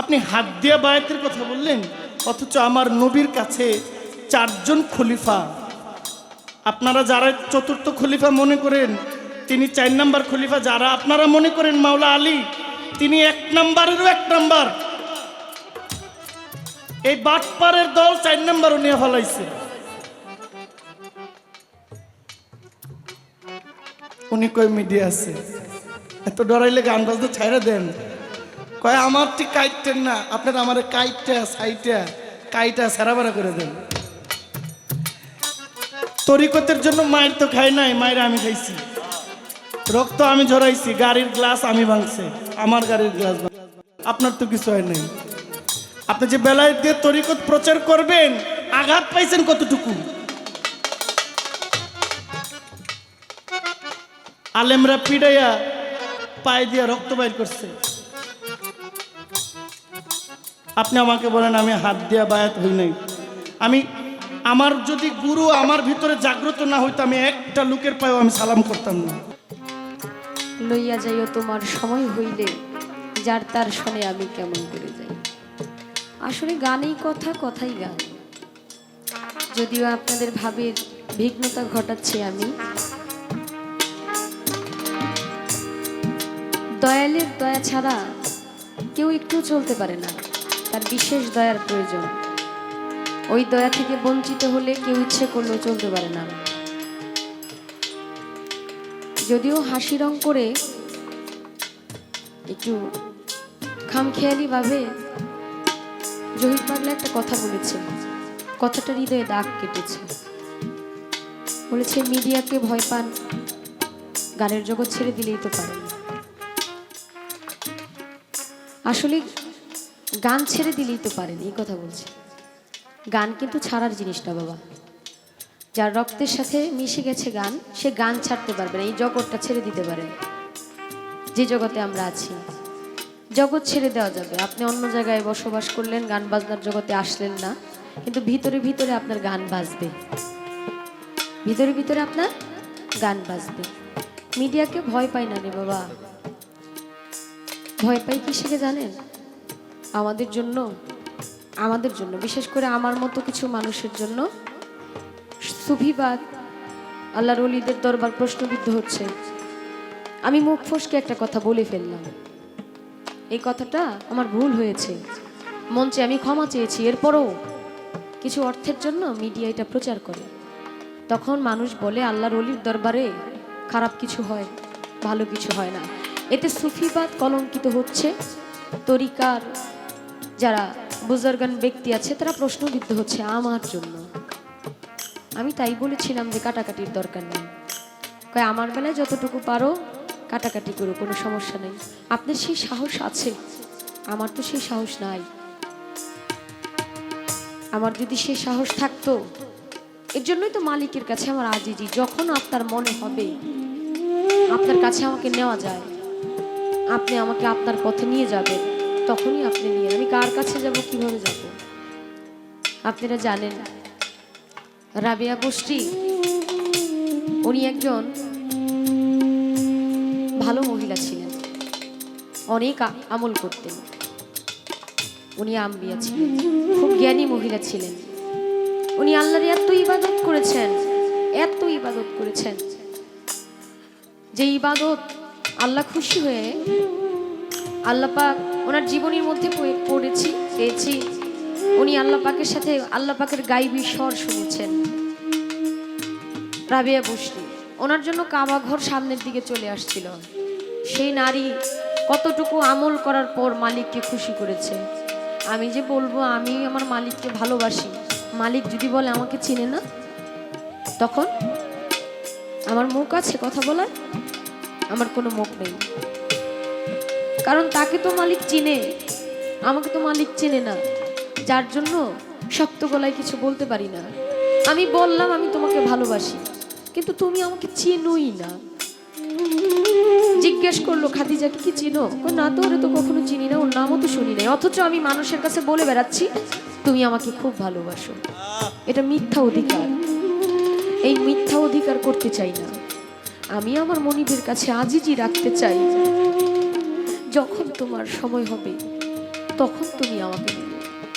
আপনি হাত দিয়া বায়াতের কথা বললেন, অথচ আমার নবীর কাছে চারজন খলিফা। আপনারা যারা চতুর্থ খলিফা মনে করেন, তিনি চার নাম্বার খলিফা, যারা আপনারা মনে করেন মাওলা আলী, তিনি এক নাম্বারেরও এক নাম্বার। এই বাটপারের দল চার নাম্বারও নিয়ে ফেলাইছে। উনি কই মিডিয়া আছে? এত ডরাইলে গান বাজতে ছাইরা দেন। কয়, আমার ঠিক কাইটেন না, আপনারা আমার কাইটটা সাইটা কাইটা সারাবারা করে দেন। তরিকতের জন্য মায়ের তো খাই নাই, মায়ের আমি খাইছি। রক্ত আমি ঝরাইছি, গাড়ির গ্লাস আমি ভাঙছে, আমার গাড়ির গ্লাস আপনার তো কিছু হয় নাই। আপনি যে বেলায় দিয়ে তরিকত প্রচার করবেন, আঘাত পাইছেন কতটুকু? আলেমরা পিড়াইয়া পায়ে দিয়া রক্ত বাইর করছে। আপনি আমাকে বলেন, আমি হাত দিয়া বায়াত হই নাই। আমি, আমার যদি গুরু আমার ভিতরে জাগ্রত না হইতো, আমি একটা লোকের পায়েও আমি সালাম করতাম না। লইয়া যাইও, তোমার সময় হইলে যার তার শোনে আমি কেমন করে যাই। আসলে গানেই কথা, কথাই গান। যদিও আপনাদের ভাবের বিঘ্নতা ঘটাচ্ছি আমি। দয়ালের দয়া ছাড়া কেউ একটু চলতে পারে না। তার বিশেষ দয়ার প্রয়োজন। ওই দয়া থেকে বঞ্চিত হলে কেউ ইচ্ছে করলেও চলতে পারে না। যদিও হাসি রং করে একটু খামখেয়ালি ভাবে জহির পাগলা একটা কথা বলেছে। কথাটা হৃদয়ে দাগ কেটেছে। বলেছে, মিডিয়াকে ভয় পান, গানের জগৎ ছেড়ে দিলেই তো পারেন আসলে গান ছেড়ে দিলেই তো পারেন, এই কথা বলছে। গান কিন্তু ছাড়ার জিনিসটা, বাবা। যার রক্তের সাথে মিশে গেছে গান, সে গান ছাড়তে পারবে না, এই জগৎটা ছেড়ে দিতে পারে। যে জগতে আমরা আছি, জগৎ ছেড়ে দেওয়া যাবে। আপনি অন্য জায়গায় বসবাস করলেন, গান বাজনার জগতে আসলেন না, কিন্তু ভিতরে ভিতরে আপনার গান বাজবে। ভিতরে ভিতরে আপনার গান বাজবে। মিডিয়াকে ভয় পাই না রে বাবা। ভয় পাই কিসেকে জানেন? আমাদের জন্য আমাদের জন্য, বিশেষ করে আমার মতো কিছু মানুষের জন্য সুফিবাদ, আল্লাহর অলিদের দরবার প্রশ্নবিদ্ধ হচ্ছে। আমি মুখ ফসকে একটা কথা বলে ফেললাম। এই কথাটা আমার ভুল হয়েছে। মঞ্চে আমি ক্ষমা চেয়েছি, এরপরও কিছু অর্থের জন্য মিডিয়া এটা প্রচার করে। তখন মানুষ বলে, আল্লাহর অলির দরবারে খারাপ কিছু হয়, ভালো কিছু হয় না। এতে সুফিবাদ কলঙ্কিত হচ্ছে, তরিকার যারা বুজর্গান ব্যক্তি আছে, তারা প্রশ্নবিদ্ধ হচ্ছে আমার জন্য। আমি তাই বলেছিলাম যে কাটাকাটির দরকার নেই। কয়, আমার বেলায় যতটুকু পারো, কাটাকাটি করো, কোনো সমস্যা নেই। আপনার সেই সাহস আছে? আমার তো সেই সাহস নাই। আমার যদি সেই সাহস থাকতো, এর জন্যই তো মালিকের কাছে আমার আজিজি। যখন আপনার মনে হবে, আপনার কাছে আমাকে নেওয়া যায়, আপনি আমাকে আপনার পথে নিয়ে যাবেন। তখনই আপনি নিয়ে আমি কার কাছে যাব, কীভাবে যাব? আপনারা জানেন রাবিয়া গোষ্ঠী উনি একজন ভালো মহিলা ছিলেন। অনেক আমল করতেন। উনি আম্বিয়া ছিলেন, খুব জ্ঞানী মহিলা ছিলেন। উনি আল্লাহর এত ইবাদত করেছেন, এত ইবাদত করেছেন যে ইবাদত আল্লাহ খুশি হয়ে আল্লাহ পাক ওনার জীবনীর মধ্যে পড়েছি, পেয়েছি। উনি আল্লাহ পাকের সাথে আল্লাহ পাকের গাইবি স্বর শুনেছেন। রাবিয়া গোষ্ঠী ওনার জন্য কাবা ঘর সামনের দিকে চলে আসছিল। সেই নারী কতটুকু আমল করার পর মালিককে খুশি করেছে। আমি যে বলব, আমি আমার মালিককে ভালোবাসি। মালিক যদি বলে, আমাকে চিনে না? তখন আমার মুখ আছে কথা বলার? আমার কোনো মুখ নেই। কারণ তাকে তো মালিক চিনে। আমাকে তো মালিক চেনে না। যার জন্য শক্ত গলায় কিছু বলতে পারি না। আমি বললাম, আমি তোমাকে ভালোবাসি, কিন্তু তুমি আমাকে চিনোই না। জিজ্ঞেস করল খাদিজাকে কি চিনো? না তো, ওরে তো কখনো চিনি না, ওর নামও তো শুনি নাই। অথচ আমি মানুষের কাছে বলে বেড়াচ্ছি, তুমি আমাকে খুব ভালোবাসো। এটা মিথ্যা অধিকার। এই মিথ্যা অধিকার করতে চাই না। আমি আমার মনিবের কাছে আজিজি রাখতে চাই। যখন তোমার সময় হবে তখন তুমি আমাকে